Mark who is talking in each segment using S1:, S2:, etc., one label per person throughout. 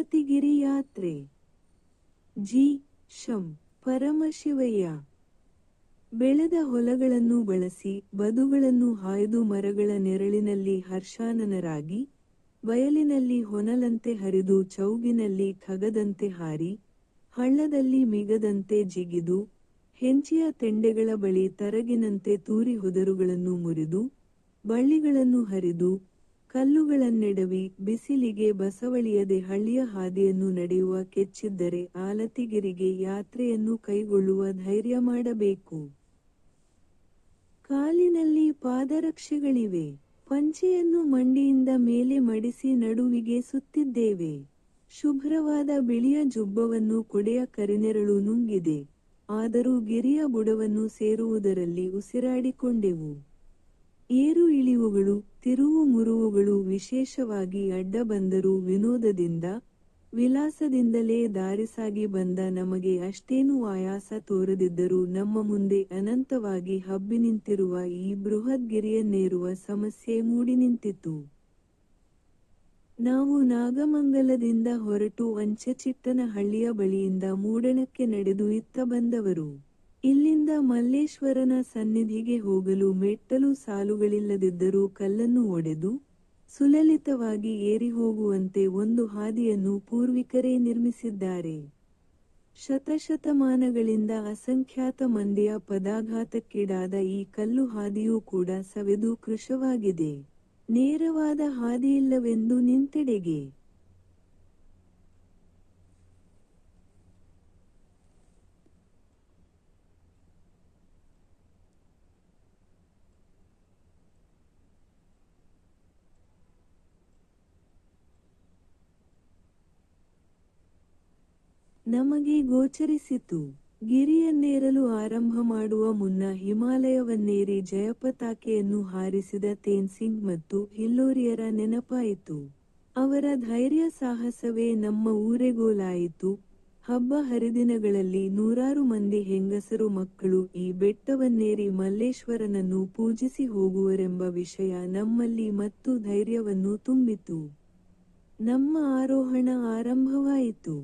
S1: ಆಲತಿಗಿರಿ ಯಾತ್ರೆ ಜಿ. ಶಂ. ಪರಮಶಿವಯ್ಯ. ಬೆಳೆದ ಹೊಲಗಳನ್ನು ಬಳಸಿ ಬದುಗಳನ್ನು ಹಾಯ್ದು ಮರಗಳ ನೆರಳಿನಲ್ಲಿ ಹರ್ಷಾನನರಾಗಿ, ಬಯಲಿನಲ್ಲಿ ಹೊನಲಂತೆ ಹರಿದು ಚೌಗಿನಲ್ಲಿ ಖಗದಂತೆ ಹಾರಿ, ಹಳ್ಳದಲ್ಲಿ ಮಿಗದಂತೆ ಜಿಗಿದು, ಹೆಂಚಿಯ ತೆಂಡೆಗಳ ಬಳಿ ತರಗಿನಂತೆ ತೂರಿ ಹೊದರುಗಳನ್ನು ಮುರಿದು, ಬಳ್ಳಿಗಳನ್ನು ಹರಿದು ಕಲ್ಲುಗಳನ್ನೆಡವಿ ಬಿಸಿಲಿಗೆ ಬಸವಳಿಯದೆ ಹಳ್ಳಿಯ ಹಾದಿಯನ್ನು ನಡೆಯುವ ಕೆಚ್ಚಿದ್ದರೆ ಆಲತಿಗಿರಿಗೆ ಯಾತ್ರೆಯನ್ನು ಕೈಗೊಳ್ಳುವ ಧೈರ್ಯ ಮಾಡಬೇಕು. ಕಾಲಿನಲ್ಲಿ ಪಾದರಕ್ಷೆಗಳಿವೆ. ಪಂಚೆಯನ್ನು ಮಂಡಿಯಿಂದ ಮೇಲೆ ಮಡಿಸಿ ನಡುವಿಗೆ ಸುತ್ತಿದ್ದೇವೆ. ಶುಭ್ರವಾದ ಬಿಳಿಯ ಜುಬ್ಬವನ್ನು ಕೊಡೆಯ ಕರಿನೆರಳು ನುಂಗಿದೆ. ಆದರೂ ಗಿರಿಯ ಬುಡವನ್ನು ಸೇರುವುದರಲ್ಲಿ ಉಸಿರಾಡಿಕೊಂಡೆವು. ಏರು ಇಳಿವುಗಳು, ತಿರುವು ಮುರುವುಗಳು ವಿಶೇಷವಾಗಿ ಅಡ್ಡ ಬಂದರೂ ವಿನೋದದಿಂದ, ವಿಲಾಸದಿಂದಲೇ ದಾರಿಸಾಗಿ ಬಂದ ನಮಗೆ ಅಷ್ಟೇನೂ ಆಯಾಸ ತೋರದಿದ್ದರೂ ನಮ್ಮ ಮುಂದೆ ಅನಂತವಾಗಿ ಹಬ್ಬಿ ನಿಂತಿರುವ ಈ ಬೃಹದ್ಗಿರಿಯನ್ನೇರುವ ಸಮಸ್ಯೆ ಮೂಡಿ ನಿಂತಿತು ನಾವು ನಾಗಮಂಗಲದಿಂದ ಹೊರಟು ಅಂಚಚಿಟ್ಟನ ಹಳ್ಳಿಯ ಬಳಿಯಿಂದ ಮೂಡಣಕ್ಕೆ ನಡೆದು ಇತ್ತ ಬಂದವರು. ಇಲ್ಲಿಂದ ಮಲ್ಲೇಶ್ವರನ ಸನ್ನಿಧಿಗೆ ಹೋಗಲು ಮೆಟ್ಟಲು ಸಾಲುಗಳಿಲ್ಲದಿದ್ದರೂ ಕಲ್ಲನ್ನು ಒಡೆದು ಸುಲಲಿತವಾಗಿ ಏರಿ ಹೋಗುವಂತೆ ಒಂದು ಹಾದಿಯನ್ನು ಪೂರ್ವಿಕರೇ ನಿರ್ಮಿಸಿದ್ದಾರೆ. ಶತಶತಮಾನಗಳಿಂದ ಅಸಂಖ್ಯಾತ ಮಂದಿಯ ಪದಾಘಾತಕ್ಕೀಡಾದ ಈ ಕಲ್ಲು ಹಾದಿಯೂ ಕೂಡ ಸವೆದು ಕೃಶವಾಗಿದೆ. ನೇರವಾದ ಹಾದಿಯಿಲ್ಲವೆಂದು ನಿಂತೆಡೆಗೆ. ನಮಗೆ ಗೋಚರಿಸಿತು. ಗಿರಿಯನ್ನೇರಲು ಆರಂಭ ಮಾಡುವ ಮುನ್ನ ಹಿಮಾಲಯವನ್ನೇರಿ ಜಯಪತಾಕೆಯನ್ನು ಹಾರಿಸಿದ ತೇನ್ಸಿಂಗ್ ಮತ್ತು ಹಿಲ್ಲೋರಿಯರ ನೆನಪಾಯಿತು. ಅವರ ಧೈರ್ಯ ಸಾಹಸವೇ ನಮ್ಮ ಊರೆಗೋಲಾಯಿತು. ಹಬ್ಬ ಹರಿದಿನಗಳಲ್ಲಿ ನೂರಾರು ಮಂದಿ ಹೆಂಗಸರು ಮಕ್ಕಳು ಈ ಬೆಟ್ಟವನ್ನೇರಿ ಮಲ್ಲೇಶ್ವರನನ್ನು ಪೂಜಿಸಿ ಹೋಗುವರೆಂಬ ವಿಷಯ ನಮ್ಮಲ್ಲಿ ಮತ್ತು ಧೈರ್ಯವನ್ನು ತುಂಬಿತು. ನಮ್ಮ ಆರೋಹಣ ಆರಂಭವಾಯಿತು.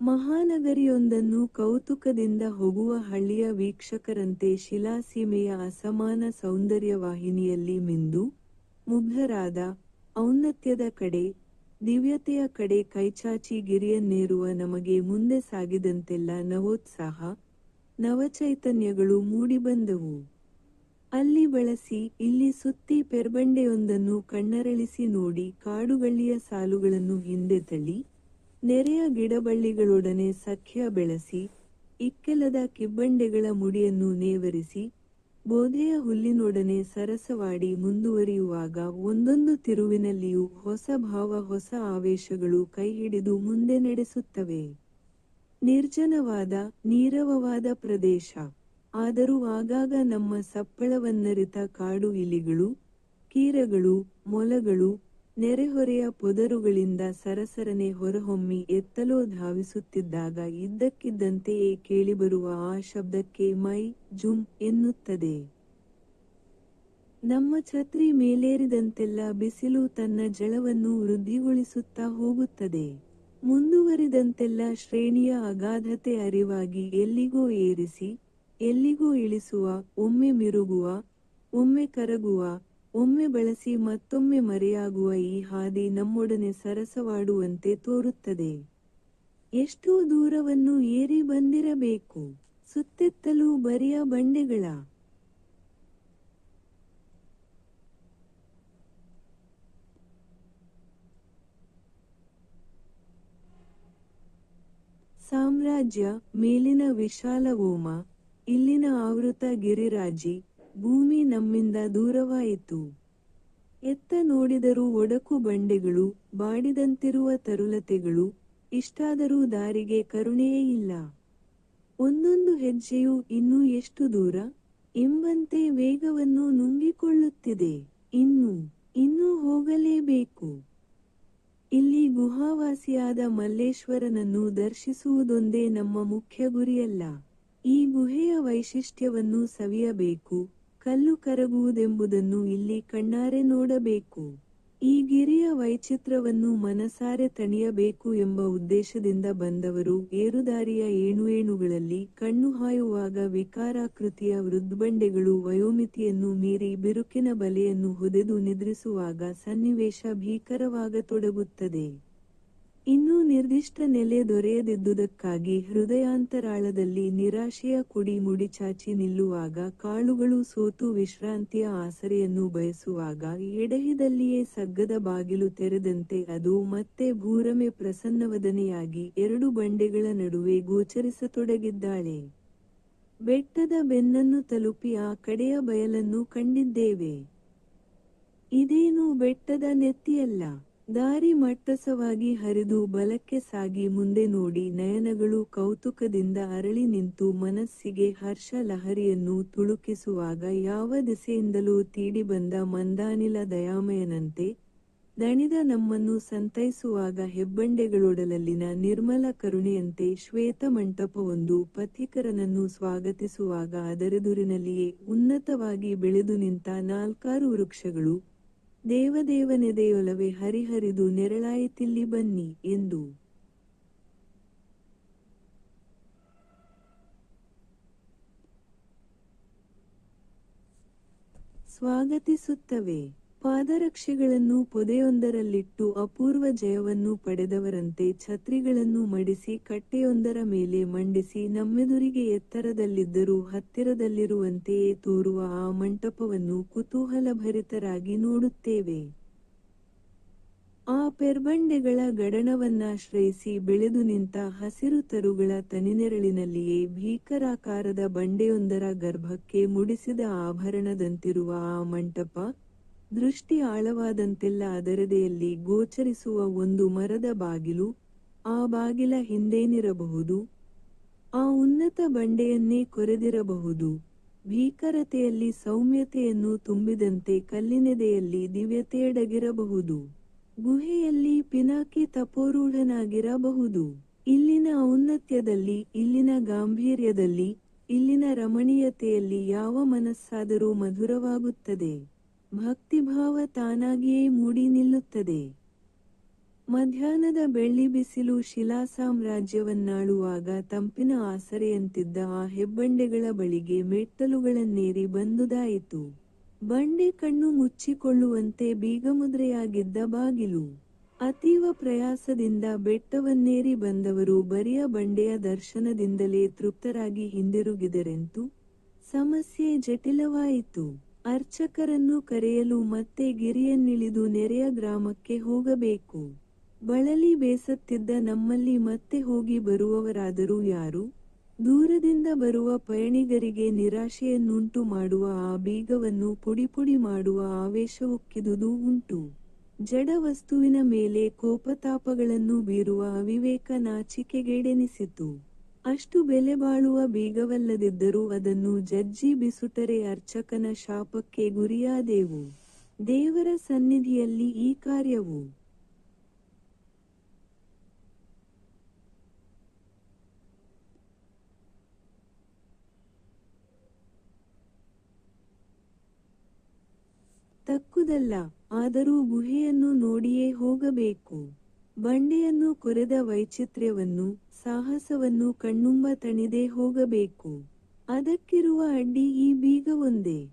S1: ಮಹಾನಗರಿಯೊಂದನ್ನು ಕೌತುಕದಿಂದ ಹೋಗುವ ಹಳ್ಳಿಯ ವೀಕ್ಷಕರಂತೆ ಶಿಲಾಸೀಮೆಯ ಅಸಮಾನ ಸೌಂದರ್ಯವಾಹಿನಿಯಲ್ಲಿ ಮಿಂದು ಮುಗ್ಧರಾದ ಔನ್ನತ್ಯದ ಕಡೆ, ದಿವ್ಯತೆಯ ಕಡೆ ಕೈಚಾಚಿ ಗಿರಿಯನ್ನೇರುವ ನಮಗೆ ಮುಂದೆ ಸಾಗಿದಂತೆಲ್ಲ ನವೋತ್ಸಾಹ, ನವಚೈತನ್ಯಗಳು ಮೂಡಿಬಂದವು. ಅಲ್ಲಿ ಬಳಸಿ, ಇಲ್ಲಿ ಸುತ್ತಿ ಪೆರ್ಬಂಡೆಯೊಂದನ್ನು ಕಣ್ಣರಳಿಸಿ ನೋಡಿ ಕಾಡುಗಳ್ಳಿಯ ಸಾಲುಗಳನ್ನು ಹಿಂದೆ ತಳ್ಳಿ ನೆರೆಯ ಗಿಡಬಳ್ಳಿಗಳೊಡನೆ ಸಖ್ಯ ಬೆಳೆಸಿ, ಇಕ್ಕೆಲದ ಕಿಬ್ಬಂಡೆಗಳ ಮುಡಿಯನ್ನು ನೇವರಿಸಿ, ಬೋಧೆಯ ಹುಲ್ಲಿನೊಡನೆ ಸರಸವಾಡಿ ಮುಂದುವರಿಯುವಾಗ ಒಂದೊಂದು ತಿರುವಿನಲ್ಲಿಯೂ ಹೊಸ ಭಾವ, ಹೊಸ ಆವೇಶಗಳು ಕೈಹಿಡಿದು ಮುಂದೆ ನಡೆಸುತ್ತವೆ. ನಿರ್ಜನವಾದ, ನೀರವವಾದ ಪ್ರದೇಶ. ಆದರೂ ಆಗಾಗ ನಮ್ಮ ಸಪ್ಪಳವನ್ನರಿತ ಕಾಡು ಇಲಿಗಳು, ಕೀರಗಳು, ಮೊಲಗಳು ನೆರೆಹೊರೆಯ ಪೊದರುಗಳಿಂದ ಸರಸರನೆ ಹೊರಹೊಮ್ಮಿ ಎತ್ತಲೋ ಧಾವಿಸುತ್ತಿದ್ದಾಗ ಇದ್ದಕ್ಕಿದ್ದಂತೆಯೇ ಕೇಳಿಬರುವ ಆ ಶಬ್ದಕ್ಕೆ ಮೈ ಜುಮ್ ಎನ್ನುತ್ತದೆ. ನಮ್ಮ ಛತ್ರಿ ಮೇಲೇರಿದಂತೆಲ್ಲ ಬಿಸಿಲು ತನ್ನ ಜಳವನ್ನು ವೃದ್ಧಿಗೊಳಿಸುತ್ತಾ ಹೋಗುತ್ತದೆ. ಮುಂದುವರಿದಂತೆಲ್ಲ ಶ್ರೇಣಿಯ ಅಗಾಧತೆ ಅರಿವಾಗಿ ಎಲ್ಲಿಗೋ ಏರಿಸಿ, ಎಲ್ಲಿಗೋ ಇಳಿಸುವ, ಒಮ್ಮೆ ಮಿರುಗುವ, ಒಮ್ಮೆ ಕರಗುವ ಒಮ್ಮೆ ಬಳಸಿ ಮತ್ತೊಮ್ಮೆ ಮರೆಯಾಗುವ ಈ ಹಾದಿ ನಮ್ಮೊಡನೆ ಸರಸವಾಡುವಂತೆ ತೋರುತ್ತದೆ. ಎಷ್ಟೋ ದೂರವನ್ನು ಏರಿ ಬಂದಿರಬೇಕು. ಸುತ್ತೆತ್ತಲೂ ಬರಿಯ ಬಂಡೆಗಳ. ಸಾಮ್ರಾಜ್ಯ ಮೇಲಿನ ವಿಶಾಲ ಓಮ ಇಲ್ಲಿನ ಆವೃತ ಗಿರಿರಾಜಿ ಭೂಮಿ ನಮ್ಮಿಂದ ದೂರವಾಯಿತು ಎತ್ತ ನೋಡಿದರೂ ಒಡಕು ಬಂಡೆಗಳು, ಬಾಡಿದಂತಿರುವ ತರುಲತೆಗಳು, ಇಷ್ಟಾದರೂ ದಾರಿಗೆ ಕರುಣೆಯೇ ಇಲ್ಲ. ಒಂದೊಂದು ಹೆಜ್ಜೆಯು ಇನ್ನೂ ಎಷ್ಟು ದೂರ? ಎಂಬಂತೆ ವೇಗವನ್ನು ನುಂಗಿಕೊಳ್ಳುತ್ತಿದೆ. ಇನ್ನು, ಇನ್ನೂ ಹೋಗಲೇಬೇಕು. ಇಲ್ಲಿ ಗುಹಾವಾಸಿಯಾದ ಮಲ್ಲೇಶ್ವರನನ್ನು ದರ್ಶಿಸುವುದೊಂದೇ ನಮ್ಮ ಮುಖ್ಯ ಗುರಿಯಲ್ಲ. ಈ ಗುಹೆಯ ವೈಶಿಷ್ಟ್ಯವನ್ನು ಸವಿಯಬೇಕು. ಕಲ್ಲು ಕರಗುವುದೆಂಬುದನ್ನು ಇಲ್ಲಿ ಕಣ್ಣಾರೆ ನೋಡಬೇಕು. ಈ ಗಿರಿಯ ವೈಚಿತ್ರವನ್ನು ಮನಸಾರೆ ತಣಿಯಬೇಕು ಎಂಬ ಉದ್ದೇಶದಿಂದ ಬಂದವರು ಏರುದಾರಿಯ ಏಣುಏಣುಗಳಲ್ಲಿ ಕಣ್ಣು ಹಾಯುವಾಗ ವಿಕಾರಾಕೃತಿಯ ವೃದ್ಧಬಂಡೆಗಳು ವಯೋಮಿತಿಯನ್ನು ಮೀರಿ ಬಿರುಕಿನ ಬಲೆಯನ್ನು ಹೊದೆದು ನಿದ್ರಿಸುವಾಗ ಸನ್ನಿವೇಶ ಭೀಕರವಾಗತೊಡಗುತ್ತದೆ. ಇನ್ನೂ ನಿರ್ದಿಷ್ಟ ನೆಲೆ ದೊರೆಯದಿದ್ದುದಕ್ಕಾಗಿ ಹೃದಯಾಂತರಾಳದಲ್ಲಿ ನಿರಾಶೆಯ ಕುಡಿ ಮುಡಿಚಾಚಿ ನಿಲ್ಲುವಾಗ ಕಾಳುಗಳು ಸೋತು ವಿಶ್ರಾಂತಿಯ ಆಸರೆಯನ್ನು ಬಯಸುವಾಗ ಎಡಹಿದಲ್ಲಿಯೇ ಸಗ್ಗದ ಬಾಗಿಲು ತೆರೆದಂತೆ ಅದು ಮತ್ತೆ ಭೂರಮೆ ಪ್ರಸನ್ನವದನೆಯಾಗಿ ಎರಡು ಬಂಡೆಗಳ ನಡುವೆ ಗೋಚರಿಸತೊಡಗಿದ್ದಾಳೆ. ಬೆಟ್ಟದ ಬೆನ್ನನ್ನು ತಲುಪಿ ಆ ಕಡೆಯ ಬಯಲನ್ನು ಕಂಡಿದ್ದೇವೆ. ಇದೇನು ಬೆಟ್ಟದ ನೆತ್ತಿಯಲ್ಲ. ದಾರಿ ಮಟ್ಟಸವಾಗಿ ಹರಿದು ಬಲಕ್ಕೆ ಸಾಗಿ ಮುಂದೆ ನೋಡಿ ನಯನಗಳು ಕೌತುಕದಿಂದ ಅರಳಿ ನಿಂತು ಮನಸ್ಸಿಗೆ ಹರ್ಷ ಲಹರಿಯನ್ನು ತುಳುಕಿಸುವಾಗ ಯಾವ ದಿಸೆಯಿಂದಲೂ ತೀಡಿ ಬಂದ ಮಂದಾನಿಲ ದಯಾಮಯನಂತೆ ದಣಿದ ನಮ್ಮನ್ನು ಸಂತೈಸುವಾಗ ಹೆಬ್ಬಂಡೆಗಳೊಡಲಲ್ಲಿನ ನಿರ್ಮಲ ಕರುಣೆಯಂತೆ ಶ್ವೇತ ಮಂಟಪವೊಂದು ಪಥಿಕರನನ್ನು ಸ್ವಾಗತಿಸುವಾಗ ಅದರೆದುರಿನಲ್ಲಿಯೇ ಉನ್ನತವಾಗಿ ಬೆಳೆದು ನಿಂತ ನಾಲ್ಕಾರು ವೃಕ್ಷಗಳು ದೇವದೇವನೆದೆಯೊಲವೇ ಹರಿಹರಿದು ನೆರಳಾಯಿತಿಲ್ಲಿ ಬನ್ನಿ ಎಂದು. ಸ್ವಾಗತಿಸುತ್ತವೆ. ಪಾದರಕ್ಷೆಗಳನ್ನು ಪೊದೆಯೊಂದರಲ್ಲಿಟ್ಟು ಅಪೂರ್ವ ಜಯವನ್ನು ಪಡೆದವರಂತೆ ಛತ್ರಿಗಳನ್ನು ಮಡಿಸಿ ಕಟ್ಟೆಯೊಂದರ ಮೇಲೆ ಮಂಡಿಸಿ ನಮ್ಮೆದುರಿಗೆ ಎತ್ತರದಲ್ಲಿದ್ದರೂ ಹತ್ತಿರದಲ್ಲಿರುವಂತೆಯೇ ತೋರುವ ಆ ಮಂಟಪವನ್ನು ಕುತೂಹಲಭರಿತರಾಗಿ ನೋಡುತ್ತೇವೆ. ಆ ಪೆರ್ಬಂಡೆಗಳ ಗಡಣವನ್ನಾಶ್ರಯಿಸಿ ಬೆಳೆದು ನಿಂತ ಹಸಿರು ತರುಗಳ ತನಿನೆರಳಿನಲ್ಲಿಯೇ ಭೀಕರಾಕಾರದ ಬಂಡೆಯೊಂದರ ಗರ್ಭಕ್ಕೆ ಮುಡಿಸಿದ ಆಭರಣದಂತಿರುವ ಆ ಮಂಟಪ ದೃಷ್ಟಿ ಆಳವಾದಂತೆಲ್ಲ ಅದರದೆಯಲ್ಲಿ ಗೋಚರಿಸುವ ಒಂದು ಮರದ ಬಾಗಿಲು, ಆ ಬಾಗಿಲ ಹಿಂದೇನಿರಬಹುದು? ಆ ಉನ್ನತ ಬಂಡೆಯನ್ನೇ ಕೊರೆದಿರಬಹುದು. ಭೀಕರತೆಯಲ್ಲಿ ಸೌಮ್ಯತೆಯನ್ನು ತುಂಬಿದಂತೆ ಕಲ್ಲಿನೆದೆಯಲ್ಲಿ ದಿವ್ಯತೆಯಡಗಿರಬಹುದು. ಗುಹೆಯಲ್ಲಿ ಪಿನಾಕಿ ತಪೋರೂಢನಾಗಿರಬಹುದು. ಇಲ್ಲಿನ ಔನ್ನತ್ಯದಲ್ಲಿ, ಇಲ್ಲಿನ ಗಾಂಭೀರ್ಯದಲ್ಲಿ, ಇಲ್ಲಿನ ರಮಣೀಯತೆಯಲ್ಲಿ ಯಾವ ಮನಸ್ಸಾದರೂ ಮಧುರವಾಗುತ್ತದೆ. ಭಕ್ತಿಭಾವ ತಾನಾಗಿಯೇ ಮೂಡಿ ನಿಲ್ಲುತ್ತದೆ. ಮಧ್ಯಾಹ್ನದ ಬೆಳ್ಳಿ ಬಿಸಿಲು ಶಿಲಾ ಸಾಮ್ರಾಜ್ಯವನ್ನಾಳುವಾಗ ತಂಪಿನ ಆಸರೆಯಂತಿದ್ದ ಆ ಹೆಬ್ಬಂಡೆಗಳ ಬಳಿಗೆ ಮೆಟ್ಟಲುಗಳನ್ನೇರಿ ಬಂದುದಾಯಿತು. ಬಂಡೆ ಕಣ್ಣು ಮುಚ್ಚಿಕೊಳ್ಳುವಂತೆ ಬೀಗಮುದ್ರೆಯಾಗಿದ್ದ ಬಾಗಿಲು. ಅತೀವ ಪ್ರಯಾಸದಿಂದ ಬೆಟ್ಟವನ್ನೇರಿ ಬಂದವರು ಬರಿಯ ಬಂಡೆಯ ದರ್ಶನದಿಂದಲೇ ತೃಪ್ತರಾಗಿ ಹಿಂದಿರುಗಿದರೆಂತೂ ಸಮಸ್ಯೆ ಜಟಿಲವಾಯಿತು. ಅರ್ಚಕರನ್ನು ಕರೆಯಲು ಮತ್ತೆ ಗಿರಿಯನ್ನಿಳಿದು ನೆರೆಯ ಗ್ರಾಮಕ್ಕೆ ಹೋಗಬೇಕು. ಬಳಲಿ ಬೇಸತ್ತಿದ್ದ ನಮ್ಮಲ್ಲಿ ಮತ್ತೆ ಹೋಗಿ ಬರುವವರಾದರೂ ಯಾರು? ದೂರದಿಂದ ಬರುವ ಪಯಣಿಗರಿಗೆ ನಿರಾಶೆಯನ್ನುಂಟು ಮಾಡುವ ಆ ಬೀಗವನ್ನು ಪುಡಿಪುಡಿ ಮಾಡುವ ಆವೇಶವುಕ್ಕಿದುದು ಉಂಟು. ಜಡ ವಸ್ತುವಿನ ಮೇಲೆ ಕೋಪತಾಪಗಳನ್ನು ಬೀರುವ ಅವಿವೇಕ ನಾಚಿಕೆಗೇಡೆನಿಸಿತು. ಅಷ್ಟು ಬೆಲೆ ಬಾಳುವ ಬೀಗವಲ್ಲದಿದ್ದರೂ ಅದನ್ನು ಜಜ್ಜಿ ಬಿಸುಟರೆ ಅರ್ಚಕನ ಶಾಪಕ್ಕೆ ಗುರಿಯಾದೆವು. ದೇವರ ಸನ್ನಿಧಿಯಲ್ಲಿ ಈ ಕಾರ್ಯವು ತಕ್ಕುದಲ್ಲ, ಆದರೂ ಗುಹೆಯನ್ನು ನೋಡಿಯೇ ಹೋಗಬೇಕು. ಬಂಡೆಯನ್ನು ಕೊರೆದ ವೈಚಿತ್ರ್ಯವನ್ನು, ಸಾಹಸವನ್ನು ಕಣ್ಣುಂಬ ತಣಿದೇ ಹೋಗಬೇಕು. ಅದಕ್ಕಿರುವ ಅಡ್ಡಿ ಈ ಬೀಗವೊಂದೇ.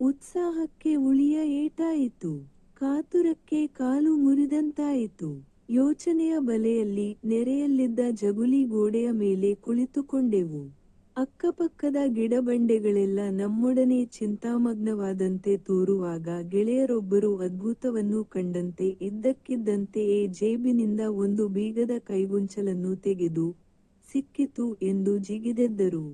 S1: ಉತ್ಸಾಹಕ್ಕೆ ಉಳಿಯ ಏಟಾಯಿತು. ಕಾತುರಕ್ಕೆ ಕಾಲು ಮುರಿದಂತಾಯಿತು. ಯೋಚನೆಯ ಬಲೆಯಲ್ಲಿ ನೆರೆಯಲ್ಲಿದ್ದ ಜಗುಲಿ ಗೋಡೆಯ ಮೇಲೆ ಕುಳಿತುಕೊಂಡೆವು. ಅಕ್ಕಪಕ್ಕದ ಗಿಡಬಂಡೆಗಳೆಲ್ಲ ನಮ್ಮೊಡನೆ ಚಿಂತಾಮಗ್ನವಾದಂತೆ ತೋರುವಾಗ ಗೆಳೆಯರೊಬ್ಬರು ಅದ್ಭುತವನ್ನು ಕಂಡಂತೆ ಇದ್ದಕ್ಕಿದ್ದಂತೆಯೇ ಜೇಬಿನಿಂದ ಒಂದು ಬೀಗದ ಕೈಗುಂಚಲನ್ನು ತೆಗೆದು ಸಿಕ್ಕಿತು ಎಂದು ಜಿಗಿದೆದ್ದರು.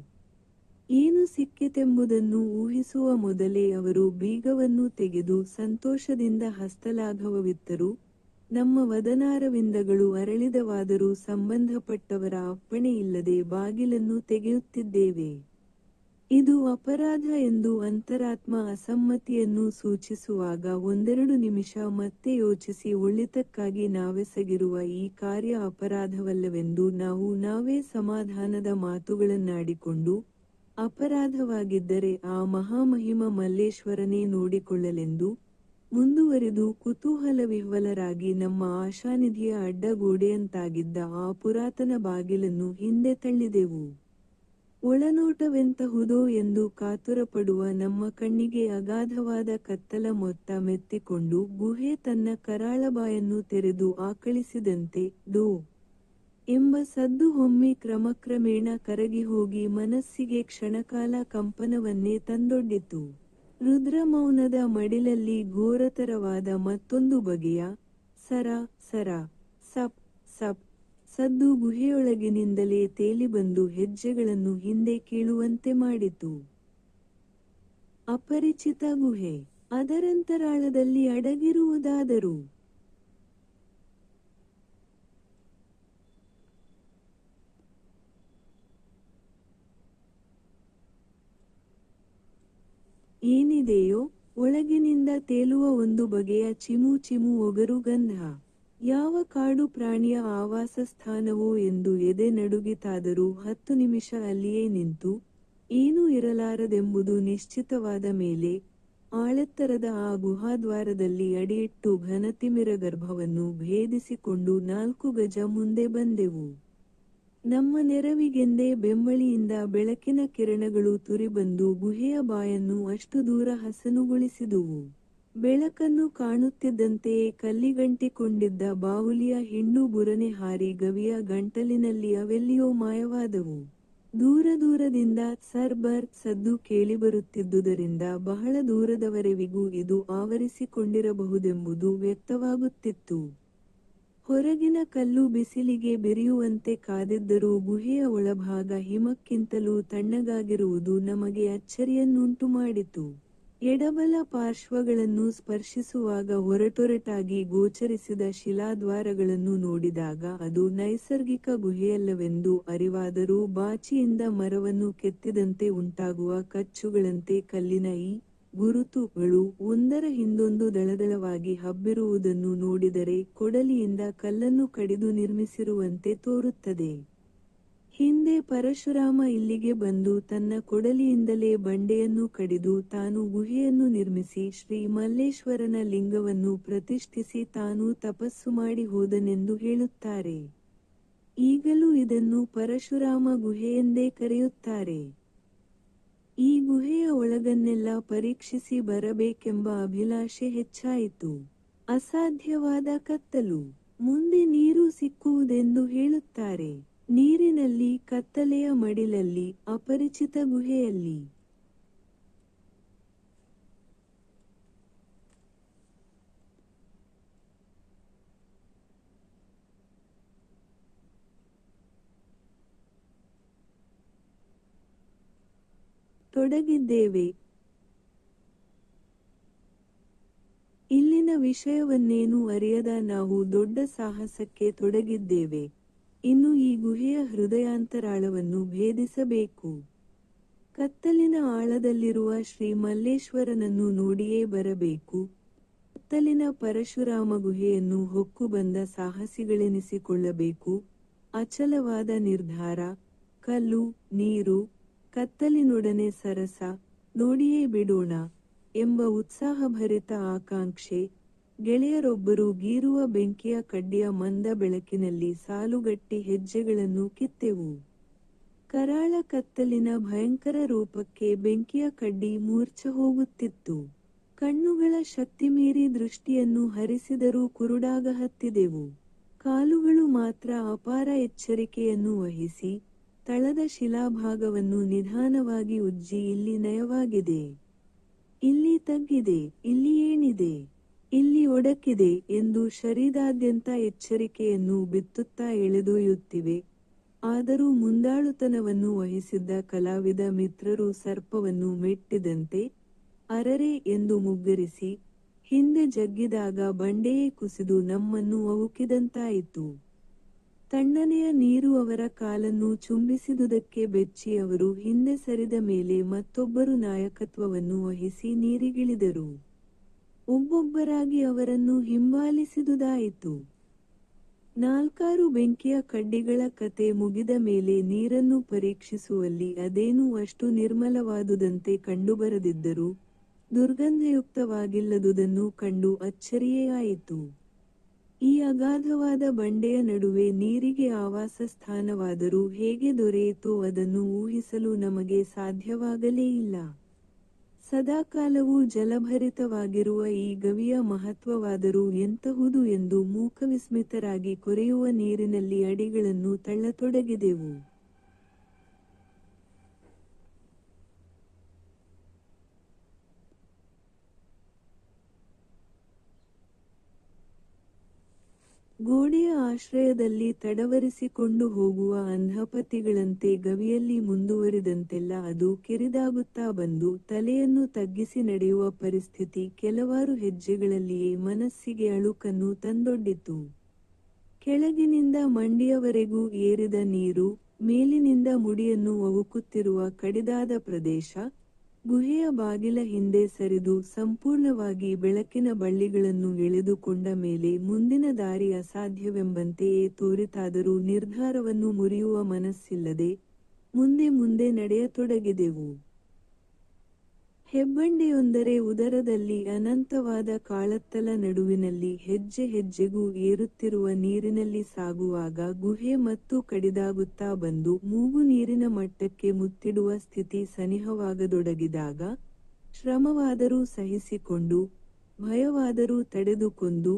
S1: ಏನು ಸಿಕ್ಕಿತೆಂಬುದನ್ನು ಊಹಿಸುವ ಮೊದಲೇ ಅವರು ಬೀಗವನ್ನು ತೆಗೆದು ಸಂತೋಷದಿಂದ ಹಸ್ತಲಾಘವವಿತ್ತರು. ನಮ್ಮ ವದನಾರವಿಂದಗಳು ಅರಳಿದವಾದರೂ ಸಂಬಂಧಪಟ್ಟವರ ಅಪ್ಪಣೆಯಿಲ್ಲದೆ ಬಾಗಿಲನ್ನು ತೆಗೆಯುತ್ತಿದ್ದೇವೆ. ಇದು ಅಪರಾಧ ಎಂದು ಅಂತರಾತ್ಮ ಅಸಮ್ಮತಿಯನ್ನು ಸೂಚಿಸುವಾಗ ಒಂದೆರಡು ನಿಮಿಷ ಮತ್ತೆ ಯೋಚಿಸಿ ಒಳಿತಕ್ಕಾಗಿ ನಾವೆಸಗಿರುವ ಈ ಕಾರ್ಯ ಅಪರಾಧವಲ್ಲವೆಂದು ನಾವು ನಾವೇ ಸಮಾಧಾನದ ಮಾತುಗಳನ್ನಾಡಿಕೊಂಡು ಅಪರಾಧವಾಗಿದ್ದರೆ ಆ ಮಹಾಮಹಿಮ ಮಲ್ಲೇಶ್ವರನೇ ನೋಡಿಕೊಳ್ಳಲೆಂದು ಮುಂದುವರೆದು ಕುತೂಹಲ ಕುತೂಹಲವಿಹ್ವಲರಾಗಿ ನಮ್ಮ ಆಶಾನಿಧಿಯ ಅಡ್ಡಗೋಡೆಯಂತಾಗಿದ್ದ ಆ ಪುರಾತನ ಬಾಗಿಲನ್ನು ಹಿಂದೆ ತಳ್ಳಿದೆವು. ಒಳನೋಟವೆಂತಹುದೋ ಎಂದು ಕಾತುರಪಡುವ ನಮ್ಮ ಕಣ್ಣಿಗೆ ಅಗಾಧವಾದ ಕತ್ತಲ ಮೊತ್ತ ಮೆತ್ತಿಕೊಂಡು ಗುಹೆ ತನ್ನ ಕರಾಳಬಾಯನ್ನು ತೆರೆದು ಆಕಳಿಸಿದಂತೆ ಡೋ ಎಂಬ ಸದ್ದು ಹೊಮ್ಮಿ ಕ್ರಮಕ್ರಮೇಣ ಕರಗಿ ಹೋಗಿ ಮನಸ್ಸಿಗೆ ಕ್ಷಣಕಾಲ ಕಂಪನವನ್ನೇ ತಂದೊಡ್ಡಿತು. ರುದ್ರಮೌನದ ಮಡಿಲಲ್ಲಿ ಘೋರತರವಾದ ಮತ್ತೊಂದು ಬಗೆಯ ಸರ ಸರ, ಸಪ್ ಸಪ್, ಸದ್ದು ಗುಹೆಯೊಳಗಿನಿಂದಲೇ ತೇಲಿಬಂದು ಹೆಜ್ಜೆಗಳನ್ನು ಹಿಂದೆ ಕೇಳುವಂತೆ ಮಾಡಿತು. ಅಪರಿಚಿತ ಗುಹೆ, ಅದರಂತರಾಳದಲ್ಲಿ ಅಡಗಿರುವುದಾದರೂ ಏನಿದೆಯೋ ಒಳಗಿನಿಂದ ತೇಲುವ ಒಂದು ಬಗೆಯ ಚಿಮು ಚಿಮು ಒಗರು ಗಂಧ ಯಾವ ಕಾಡು ಪ್ರಾಣಿಯ ಆವಾಸ ಸ್ಥಾನವೋ ಎಂದು ಎದೆ ನಡುಗಿತಾದರೂ ಹತ್ತು ನಿಮಿಷ ಅಲ್ಲಿಯೇ ನಿಂತು ಏನೂ ಇರಲಾರದೆಂಬುದು ನಿಶ್ಚಿತವಾದ ಮೇಲೆ ಆಳೆತ್ತರದ ಆ ಗುಹಾದ್ವಾರದಲ್ಲಿ ಅಡಿಯಿಟ್ಟು ಘನತಿಮಿರ ಗರ್ಭವನ್ನು ಭೇದಿಸಿಕೊಂಡು ನಾಲ್ಕು ಗಜ ಮುಂದೆ ಬಂದೆವು. ನಮ್ಮ ನೆರವಿಗೆಂದೇ ಬೆಂಬಳಿಯಿಂದ ಬೆಳಕಿನ ಕಿರಣಗಳು ತುರಿಬಂದು ಗುಹೆಯ ಬಾಯನ್ನು ಅಷ್ಟು ದೂರ ಹಸನುಗೊಳಿಸಿದುವು. ಬೆಳಕನ್ನು ಕಾಣುತ್ತಿದ್ದಂತೆಯೇ ಕಲ್ಲಿಗಂಟಿಕೊಂಡಿದ್ದ ಬಾವುಲಿಯ ಹೆಣ್ಣು ಬುರನೆ ಹಾರಿ ಗವಿಯ ಗಂಟಲಿನಲ್ಲಿ ಅವೆಲ್ಲಿಯೋ ಮಾಯವಾದವು. ದೂರ ದೂರದಿಂದ ಸರ್ಬರ್ ಸದ್ದು ಕೇಳಿಬರುತ್ತಿದ್ದುದರಿಂದ ಬಹಳ ದೂರದವರೆವಿಗೂ ಇದು ಆವರಿಸಿಕೊಂಡಿರಬಹುದೆಂಬುದು ವ್ಯಕ್ತವಾಗುತ್ತಿತ್ತು. ಹೊರಗಿನ ಕಲ್ಲು ಬಿಸಿಲಿಗೆ ಬೆರೆಯುವಂತೆ ಕಾದಿದ್ದರೂ ಗುಹೆಯ ಒಳಭಾಗ ಹಿಮಕ್ಕಿಂತಲೂ ತಣ್ಣಗಾಗಿರುವುದು ನಮಗೆ ಅಚ್ಚರಿಯನ್ನುಂಟು ಮಾಡಿತು ಎಡಬಲ ಪಾರ್ಶ್ವಗಳನ್ನು ಸ್ಪರ್ಶಿಸುವಾಗ ಹೊರಟೊರಟಾಗಿ ಗೋಚರಿಸಿದ ಶಿಲಾದ್ವಾರಗಳನ್ನು ನೋಡಿದಾಗ ಅದು ನೈಸರ್ಗಿಕ ಗುಹೆಯಲ್ಲವೆಂದು ಅರಿವಾದರೂ ಬಾಚಿಯಿಂದ ಮರವನ್ನು ಕೆತ್ತಿದಂತೆ ಉಂಟಾಗುವ ಕಚ್ಚುಗಳಂತೆ ಕಲ್ಲಿನ ಈ ಗುರುತುಗಳು ಒಂದರ ಹಿಂದೊಂದು ದಳದಳವಾಗಿ ಹಬ್ಬಿರುವುದನ್ನು ನೋಡಿದರೆ ಕೊಡಲಿಯಿಂದ ಕಲ್ಲನ್ನು ಕಡಿದು ನಿರ್ಮಿಸಿರುವಂತೆ ತೋರುತ್ತದೆ. ಹಿಂದೆ ಪರಶುರಾಮ ಇಲ್ಲಿಗೆ ಬಂದು ತನ್ನ ಕೊಡಲಿಯಿಂದಲೇ ಬಂಡೆಯನ್ನು ಕಡಿದು ತಾನು ಗುಹೆಯನ್ನು ನಿರ್ಮಿಸಿ ಶ್ರೀ ಮಲ್ಲೇಶ್ವರನ ಲಿಂಗವನ್ನು ಪ್ರತಿಷ್ಠಿಸಿ ತಾನು ತಪಸ್ಸು ಮಾಡಿ ಹೋದನೆಂದು ಹೇಳುತ್ತಾರೆ. ಈಗಲೂ ಇದನ್ನು ಪರಶುರಾಮ ಗುಹೆಯೆಂದೇ ಕರೆಯುತ್ತಾರೆ. ಗುಹೆಯ ಒಳಗನ್ನೆಲ್ಲ ಪರೀಕ್ಷಿಸಿ ಬರಬೇಕೆಂಬ ಅಭಿಲಾಷೆ ಹೆಚ್ಚಾಯಿತು. ಅಸಾಧ್ಯವಾದ ಕತ್ತಲು. ಮುಂದೆ ನೀರು ಸಿಕ್ಕುವುದೆಂದು ಹೇಳುತ್ತಾರೆ. ನೀರಿನಲ್ಲಿ ಕತ್ತಲೆಯ ಮಡಿಲಲ್ಲಿ ಅಪರಿಚಿತ ಗುಹೆಯಲ್ಲಿ. ತೊಡಗಿದ್ದೇವೆ. ಇಲ್ಲಿನ ವಿಷಯವನ್ನೇನು ಅರಿಯದ ನಾವು ದೊಡ್ಡ ಸಾಹಸಕ್ಕೆ ತೊಡಗಿದ್ದೇವೆ. ಇನ್ನು ಈ ಗುಹೆಯ ಹೃದಯಾಂತರಾಳವನ್ನು ಭೇದಿಸಬೇಕು. ಕತ್ತಲಿನ ಆಳದಲ್ಲಿರುವ ಶ್ರೀ ಮಲ್ಲೇಶ್ವರನನ್ನು ನೋಡಿಯೇ ಬರಬೇಕು. ಕತ್ತಲಿನ ಪರಶುರಾಮ ಗುಹೆಯನ್ನು ಹೊಕ್ಕು ಬಂದ ಸಾಹಸಿಗಳೆನಿಸಿಕೊಳ್ಳಬೇಕು. ಅಚಲವಾದ ನಿರ್ಧಾರ, ಕಲ್ಲು, ನೀರು ಕತ್ತಲಿನೊಡನೆ ಸರಸ, ನೋಡಿಯೇ ಬಿಡೋಣ ಎಂಬ ಉತ್ಸಾಹಭರಿತ ಆಕಾಂಕ್ಷೆ. ಗೆಳೆಯರೊಬ್ಬರು ಗೀರುವ ಬೆಂಕಿಯ ಕಡ್ಡಿಯ ಮಂದ ಬೆಳಕಿನಲ್ಲಿ ಸಾಲುಗಟ್ಟಿ ಹೆಜ್ಜೆಗಳನ್ನು ಕಿತ್ತೆವು. ಕರಾಳ ಕತ್ತಲಿನ ಭಯಂಕರ ರೂಪಕ್ಕೆ ಬೆಂಕಿಯ ಕಡ್ಡಿ ಮೂರ್ಛ ಹೋಗುತ್ತಿತ್ತು. ಕಣ್ಣುಗಳ ಶಕ್ತಿ ಮೀರಿ ದೃಷ್ಟಿಯನ್ನು ಹರಿಸಿದರೂ ಕುರುಡಾಗ ಹತ್ತಿದೆವು. ಕಾಲುಗಳು ಮಾತ್ರ ಅಪಾರ ಎಚ್ಚರಿಕೆಯನ್ನು ವಹಿಸಿ ತಳದ ಶಿಲಾಭಾಗವನ್ನು ನಿಧಾನವಾಗಿ ಉಜ್ಜಿ ಇಲ್ಲಿ ನಯವಾಗಿದೆ. ಇಲ್ಲಿ ತಗ್ಗಿದೆ, ಇಲ್ಲಿ ಏನಿದೆ, ಇಲ್ಲಿ ಒಡಕಿದೆ ಎಂದು ಶರೀರಾದ್ಯಂತ ಎಚ್ಚರಿಕೆಯನ್ನು ಬಿತ್ತುತ್ತಾ ಎಳೆದೊಯ್ಯುತ್ತಿವೆ. ಆದರೂ ಮುಂದಾಳುತನವನ್ನು ವಹಿಸಿದ್ದ ಕಲಾವಿದ ಮಿತ್ರರು ಸರ್ಪವನ್ನು ಮೆಟ್ಟಿದಂತೆ ಅರರೆ ಎಂದು ಮುಗ್ಗರಿಸಿ ಹಿಂದೆ ಜಗ್ಗಿದಾಗ ಬಂಡೆಯೇ ಕುಸಿದು ನಮ್ಮನ್ನು ಅವುಕಿದಂತಾಯಿತು. ತಣ್ಣನೆಯ ನೀರು ಅವರ ಕಾಲನ್ನು ಚುಂಬಿಸಿದುದಕ್ಕೆ ಬೆಚ್ಚಿ ಅವರು ಹಿಂದೆ ಸರಿದ ಮೇಲೆ ಮತ್ತೊಬ್ಬರು ನಾಯಕತ್ವವನ್ನು ವಹಿಸಿ ನೀರಿಗಿಳಿದರು. ಒಬ್ಬೊಬ್ಬರಾಗಿ ಅವರನ್ನು ಹಿಂಬಾಲಿಸಿದುದಾಯಿತು. ನಾಲ್ಕಾರು ಬೆಂಕಿಯ ಕಡ್ಡಿಗಳ ಕತೆ ಮುಗಿದ ಮೇಲೆ ನೀರನ್ನು ಪರೀಕ್ಷಿಸುವಲ್ಲಿ ಅದೇನೂ ಅಷ್ಟು ನಿರ್ಮಲವಾದುದಂತೆ ಕಂಡುಬರದಿದ್ದರೂ ದುರ್ಗಂಧಯುಕ್ತವಾಗಿಲ್ಲದುದನ್ನು ಕಂಡು ಅಚ್ಚರಿಯೇ ಆಯಿತು ಈ ಅಗಾಧವಾದ ಬಂಡೆಯ ನಡುವೆ ನೀರಿಗೆ ಆವಾಸ ಸ್ಥಾನವಾದರೂ ಹೇಗೆ ದೊರೆಯಿತು ಅದನ್ನು ಊಹಿಸಲು ನಮಗೆ ಸಾಧ್ಯವಾಗಲೇ ಇಲ್ಲ. ಸದಾಕಾಲವೂ ಜಲಭರಿತವಾಗಿರುವ ಈ ಗವಿಯ ಮಹತ್ವವಾದರೂ ಎಂತಹುದು ಎಂದು ಮೂಕವಿಸ್ಮಿತರಾಗಿ ಕೊರೆಯುವ ನೀರಿನಲ್ಲಿ ಅಡಿಗಳನ್ನು ತಳ್ಳತೊಡಗಿದೆವು. ಗೋಡೆಯ ಆಶ್ರಯದಲ್ಲಿ ತಡವರಿಸಿಕೊಂಡು ಹೋಗುವ ಅಂಧಪತಿಗಳಂತೆ ಗವಿಯಲ್ಲಿ ಮುಂದುವರಿದಂತೆಲ್ಲ ಅದು ಕೆರಿದಾಗುತ್ತಾ ಬಂದು ತಲೆಯನ್ನು ತಗ್ಗಿಸಿ ನಡೆಯುವ ಪರಿಸ್ಥಿತಿ ಕೆಲವಾರು ಹೆಜ್ಜೆಗಳಲ್ಲಿಯೇ ಮನಸ್ಸಿಗೆ ಅಳುಕನ್ನು ತಂದೊಡ್ಡಿತು. ಕೆಳಗಿನಿಂದ ಮಂಡಿಯವರೆಗೂ ಏರಿದ ನೀರು, ಮೇಲಿನಿಂದ ಮುಡಿಯನ್ನು ಒಗುಕುತ್ತಿರುವ ಕಡಿದಾದ ಪ್ರದೇಶ ಗುಹೆಯ ಬಾಗಿಲ ಹಿಂದೆ ಸರಿದು ಸಂಪೂರ್ಣವಾಗಿ ಬೆಳಕಿನ ಬಳ್ಳಿಗಳನ್ನು ಎಳೆದುಕೊಂಡ ಮೇಲೆ ಮುಂದಿನ ದಾರಿ ಅಸಾಧ್ಯವೆಂಬಂತೆಯೇ ತೋರಿತಾದರೂ ನಿರ್ಧಾರವನ್ನು ಮುರಿಯುವ ಮನಸ್ಸಿಲ್ಲದೆ ಮುಂದೆ ಮುಂದೆ ನಡೆಯತೊಡಗಿದೆವು. ಹೆಬ್ಬಂಡೆಯೊಂದರೇ ಉದರದಲ್ಲಿ ಅನಂತವಾದ ಕಾಳತ್ತಲ ನಡುವಿನಲ್ಲಿ ಹೆಜ್ಜೆ ಹೆಜ್ಜೆಗೂ ಏರುತ್ತಿರುವ ನೀರಿನಲ್ಲಿ ಸಾಗುವಾಗ ಗುಹೆ ಮತ್ತು ಕಡಿದಾಗುತ್ತಾ ಬಂದು ಮೂಗು ನೀರಿನ ಮಟ್ಟಕ್ಕೆ ಮುತ್ತಿಡುವ ಸ್ಥಿತಿ ಸನಿಹವಾಗದೊಡಗಿದಾಗ ಶ್ರಮವಾದರೂ ಸಹಿಸಿಕೊಂಡು ಭಯವಾದರೂ ತಡೆದುಕೊಂಡು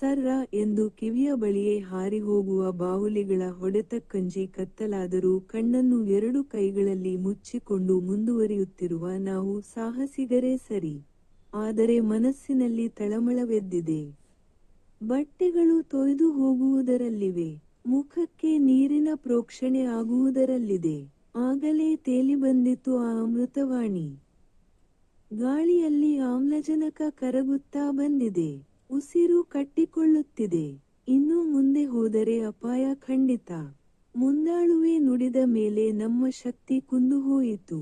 S1: ಸರ್ರ ಎಂದು ಕಿವಿಯ ಬಳಿಯೇ ಹಾರಿ ಹಾರಿಹೋಗುವ ಬಾವುಲಿಗಳ ಹೊಡೆತಕ್ಕಂಜಿ ಕತ್ತಲಾದರೂ ಕಣ್ಣನ್ನು ಎರಡು ಕೈಗಳಲ್ಲಿ ಮುಚ್ಚಿಕೊಂಡು ಮುಂದುವರಿಯುತ್ತಿರುವ ನಾವು ಸಾಹಸಿಗರೇ ಸರಿ. ಆದರೆ ಮನಸ್ಸಿನಲ್ಲಿ ತಳಮಳವೆದ್ದಿದೆ. ಬಟ್ಟೆಗಳು ತೊಯ್ದು ಹೋಗುವುದರಲ್ಲಿವೆ. ಮುಖಕ್ಕೆ ನೀರಿನ ಪ್ರೋಕ್ಷಣೆ ಆಗುವುದರಲ್ಲಿದೆ. ಆಗಲೇ ತೇಲಿ ಬಂದಿತು ಆ ಅಮೃತವಾಣಿ. ಗಾಳಿಯಲ್ಲಿ ಆಮ್ಲಜನಕ ಕರಗುತ್ತಾ ಬಂದಿದೆ. ಉಸಿರು ಕಟ್ಟಿಕೊಳ್ಳುತ್ತಿದೆ. ಇನ್ನು ಮುಂದೆ ಹೋದರೆ ಅಪಾಯ ಖಂಡಿತ. ಮುಂದಾಳುವೆ ನುಡಿದ ಮೇಲೆ ನಮ್ಮ ಶಕ್ತಿ ಕುಂದು ಹೋಯಿತು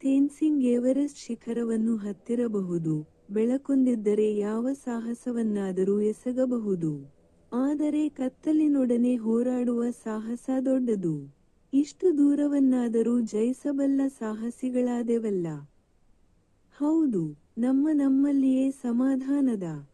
S1: ತೇನ್ಸಿಂಗ್ ಎವರೆಸ್ಟ್ ಶಿಖರವನ್ನು ಹತ್ತಿರಬಹುದು. ಬೆಳಕೊಂದಿದ್ದರೆ ಯಾವ ಸಾಹಸವನ್ನಾದರೂ ಎಸಗಬಹುದು. ಆದರೆ ಕತ್ತಲಿನೊಡನೆ ಹೋರಾಡುವ ಸಾಹಸ ದೊಡ್ಡದು. ಇಷ್ಟು ದೂರವನ್ನಾದರೂ ಜಯಿಸಬಲ್ಲ ಸಾಹಸಿಗಳಾದೆವಲ್ಲ. ಹೌದು, ನಮ್ಮ ನಮ್ಮಲ್ಲಿಯೇ ಸಮಾಧಾನದ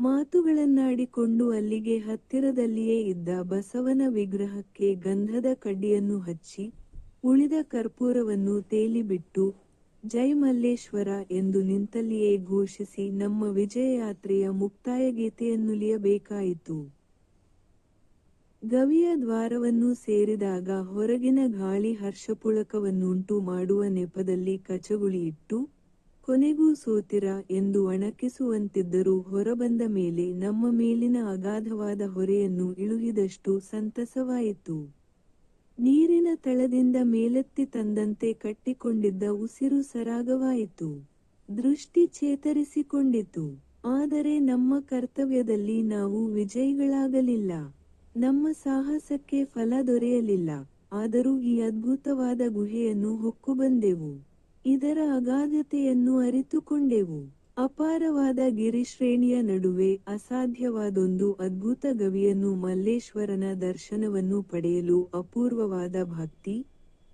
S1: ಮಾತುಗಳನ್ನಾಡಿಕೊಂಡು ಅಲ್ಲಿಗೆ ಹತ್ತಿರದಲ್ಲಿಯೇ ಇದ್ದ ಬಸವನ ವಿಗ್ರಹಕ್ಕೆ ಗಂಧದ ಕಡ್ಡಿಯನ್ನು ಹಚ್ಚಿ, ಉಳಿದ ಕರ್ಪೂರವನ್ನು ತೇಲಿಬಿಟ್ಟು, ಜೈ ಮಲ್ಲೇಶ್ವರ ಎಂದು ನಿಂತಲ್ಲಿಯೇ ಘೋಷಿಸಿ ನಮ್ಮ ವಿಜಯಯಾತ್ರೆಯ ಮುಕ್ತಾಯ ಗೀತೆಯನ್ನುಲಿಯಬೇಕಾಯಿತು ಗವಿಯ ದ್ವಾರವನ್ನು ಸೇರಿದಾಗ ಹೊರಗಿನ ಗಾಳಿ ಹರ್ಷಪುಳಕವನ್ನುಂಟು ಮಾಡುವ ನೆಪದಲ್ಲಿ ಕಚಗುಳಿಯಿಟ್ಟು ಕೊನೆಗೂ ಸೋತಿರ ಎಂದು ಒಣಕಿಸುವಂತಿದ್ದರೂ ಹೊರಬಂದ ಮೇಲೆ ನಮ್ಮ ಮೇಲಿನ ಅಗಾಧವಾದ ಹೊರೆಯನ್ನು ಇಳುಹಿದಷ್ಟು ಸಂತಸವಾಯಿತು. ನೀರಿನ ತಳದಿಂದ ಮೇಲೆತ್ತಿ ತಂದಂತೆ ಕಟ್ಟಿಕೊಂಡಿದ್ದ ಉಸಿರು ಸರಾಗವಾಯಿತು. ದೃಷ್ಟಿ ಚೇತರಿಸಿಕೊಂಡಿತು. ಆದರೆ ನಮ್ಮ ಕರ್ತವ್ಯದಲ್ಲಿ ನಾವು ವಿಜಯಿಗಳಾಗಲಿಲ್ಲ. ನಮ್ಮ ಸಾಹಸಕ್ಕೆ ಫಲ ದೊರೆಯಲಿಲ್ಲ. ಆದರೂ ಈ ಅದ್ಭುತವಾದ ಗುಹೆಯನ್ನು ಹೊಕ್ಕು ಬಂದೆವು ಇದರ ಅಗಾಧತೆಯನ್ನು ಅರಿತುಕೊಂಡೆವು. ಅಪಾರವಾದ ಗಿರಿಶ್ರೇಣಿಯ ನಡುವೆ ಅಸಾಧ್ಯವಾದೊಂದು ಅದ್ಭುತ ಗವಿಯನ್ನು ಮಲ್ಲೇಶ್ವರನ ದರ್ಶನವನ್ನು ಪಡೆಯಲು ಅಪೂರ್ವವಾದ ಭಕ್ತಿ,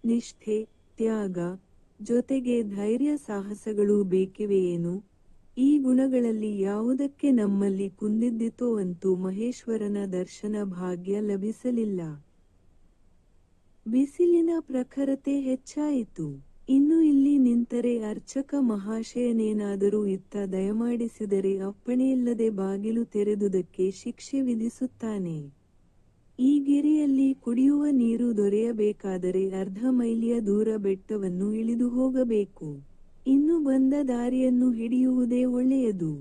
S1: ನಿಷ್ಠೆ, ತ್ಯಾಗ, ಜೊತೆಗೆ ಧೈರ್ಯ ಸಾಹಸಗಳು ಬೇಕಿವೆಯೇನು? ಈ ಗುಣಗಳಲ್ಲಿ ಯಾವುದಕ್ಕೆ ನಮ್ಮಲ್ಲಿ ಕುಂದಿದ್ದಿತೋ ಅಂತೂ ಮಹೇಶ್ವರನ ದರ್ಶನ ಭಾಗ್ಯ ಲಭಿಸಲಿಲ್ಲ. ಬಿಸಿಲಿನ ಪ್ರಖರತೆ ಹೆಚ್ಚಾಯಿತು. ಇನ್ನು ಇಲ್ಲಿ ನಿಂತರೆ ಅರ್ಚಕ ಮಹಾಶಯನೇನಾದರೂ ಇತ್ತ ದಯಮಾಡಿಸಿದರೆ ಅಪ್ಪಣೆಯಿಲ್ಲದೆ ಬಾಗಿಲು ತೆರೆದುದಕ್ಕೆ ಶಿಕ್ಷೆ ವಿಧಿಸುತ್ತಾನೆ. ಈ ಗಿರಿಯಲ್ಲಿ ಕುಡಿಯುವ ನೀರು ದೊರೆಯಬೇಕಾದರೆ ಅರ್ಧ ಮೈಲಿಯ ದೂರ ಬೆಟ್ಟವನ್ನು ಇಳಿದು ಹೋಗಬೇಕು. ಇನ್ನು ಬಂದ ದಾರಿಯನ್ನು ಹಿಡಿಯುವುದೇ ಒಳ್ಳೆಯದು.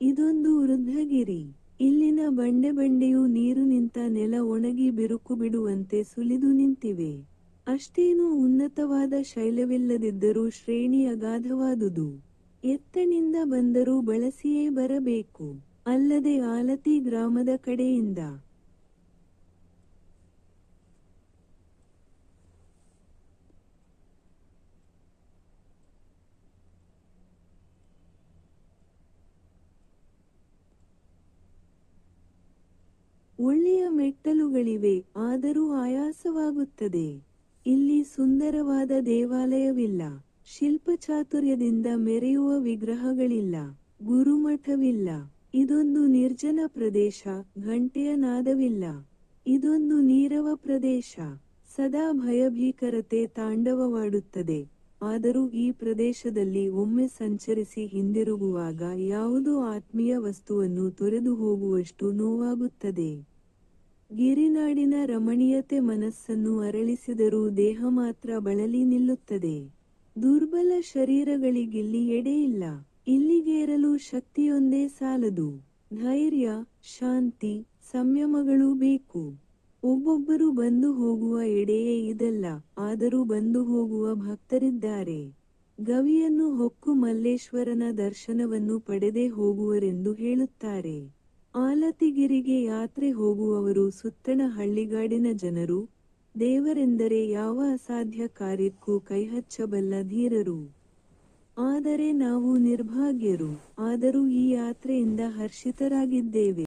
S1: ಇದೊಂದು ವೃದ್ಧಗಿರಿ. ಇಲ್ಲಿನ ಬಂಡೆ ಬಂಡೆಯು ನೀರು ನಿಂತ ನೆಲ ಒಣಗಿ ಬಿರುಕು ಬಿಡುವಂತೆ ಸುಲಿದು ನಿಂತಿವೆ. ಅಷ್ಟೇನೂ ಉನ್ನತವಾದ ಶೈಲವಿಲ್ಲದಿದ್ದರೂ ಶ್ರೇಣಿ ಅಗಾಧವಾದುದು ಎತ್ತನಿಂದ ಬಂದರೂ ಬಳಸಿಯೇ ಬರಬೇಕು. ಅಲ್ಲದೆ ಆಲತಿ ಗ್ರಾಮದ ಕಡೆಯಿಂದ. ಒಳ್ಳೆಯ ಮೆಟ್ಟಲುಗಳಿವೆ, ಆದರೂ ಆಯಾಸವಾಗುತ್ತದೆ. ಇಲ್ಲಿ ಸುಂದರವಾದ ದೇವಾಲಯವಿಲ್ಲ, ಶಿಲ್ಪಚಾತುರ್ಯದಿಂದ ಮೆರೆಯುವ ವಿಗ್ರಹಗಳಿಲ್ಲ, ಗುರುಮಠವಿಲ್ಲ. ಇದೊಂದು ನಿರ್ಜನ ಪ್ರದೇಶ, ಘಂಟೆಯ ನಾದವಿಲ್ಲ. ಇದೊಂದು ನೀರವ ಪ್ರದೇಶ. ಸದಾ ಭಯಭೀಕರತೆ ತಾಂಡವವಾಡುತ್ತದೆ. ಆದರೂ ಈ ಪ್ರದೇಶದಲ್ಲಿ ಒಮ್ಮೆ ಸಂಚರಿಸಿ ಹಿಂದಿರುಗುವಾಗ ಯಾವುದೋ ಆತ್ಮೀಯ ವಸ್ತುವನ್ನು ತೊರೆದು ಹೋಗುವಷ್ಟು ನೋವಾಗುತ್ತದೆ. ಗಿರಿನಾಡಿನ ರಮಣೀಯತೆ ಮನಸ್ಸನ್ನು ಅರಳಿಸಿದರೂ ದೇಹ ಮಾತ್ರ ಬಳಲಿ ನಿಲ್ಲುತ್ತದೆ. ದುರ್ಬಲ ಶರೀರಗಳಿಗಿಲ್ಲಿ ಎಡೆಯಿಲ್ಲ ಇಲ್ಲಿಗೇರಲು ಶಕ್ತಿಯೊಂದೇ ಸಾಲದು. ಧೈರ್ಯ, ಶಾಂತಿ, ಸಂಯಮಗಳೂ ಬೇಕು. ಒಬ್ಬೊಬ್ಬರು ಬಂದು ಹೋಗುವ ಎಡೆಯೇ ಇದಲ್ಲ, ಆದರೂ ಬಂದು ಹೋಗುವ ಭಕ್ತರಿದ್ದಾರೆ. ಗವಿಯನ್ನು ಹೊಕ್ಕು ಮಲ್ಲೇಶ್ವರನ ದರ್ಶನವನ್ನು ಪಡೆದೇ ಹೋಗುವರೆಂದು ಹೇಳುತ್ತಾರೆ. ಆಲತಿಗಿರಿಗೆ ಯಾತ್ರೆ ಹೋಗುವವರು ಸುತ್ತಣ ಹಳ್ಳಿಗಾಡಿನ ಜನರು, ದೇವರೆಂದರೆ ಯಾವ ಅಸಾಧ್ಯ ಕಾರ್ಯಕ್ಕೂ ಕೈಹಚ್ಚಬಲ್ಲ ಧೀರರು. ಆದರೆ ನಾವು ನಿರ್ಭಾಗ್ಯರು, ಆದರೂ ಈ ಯಾತ್ರೆಯಿಂದ ಹರ್ಷಿತರಾಗಿದ್ದೇವೆ.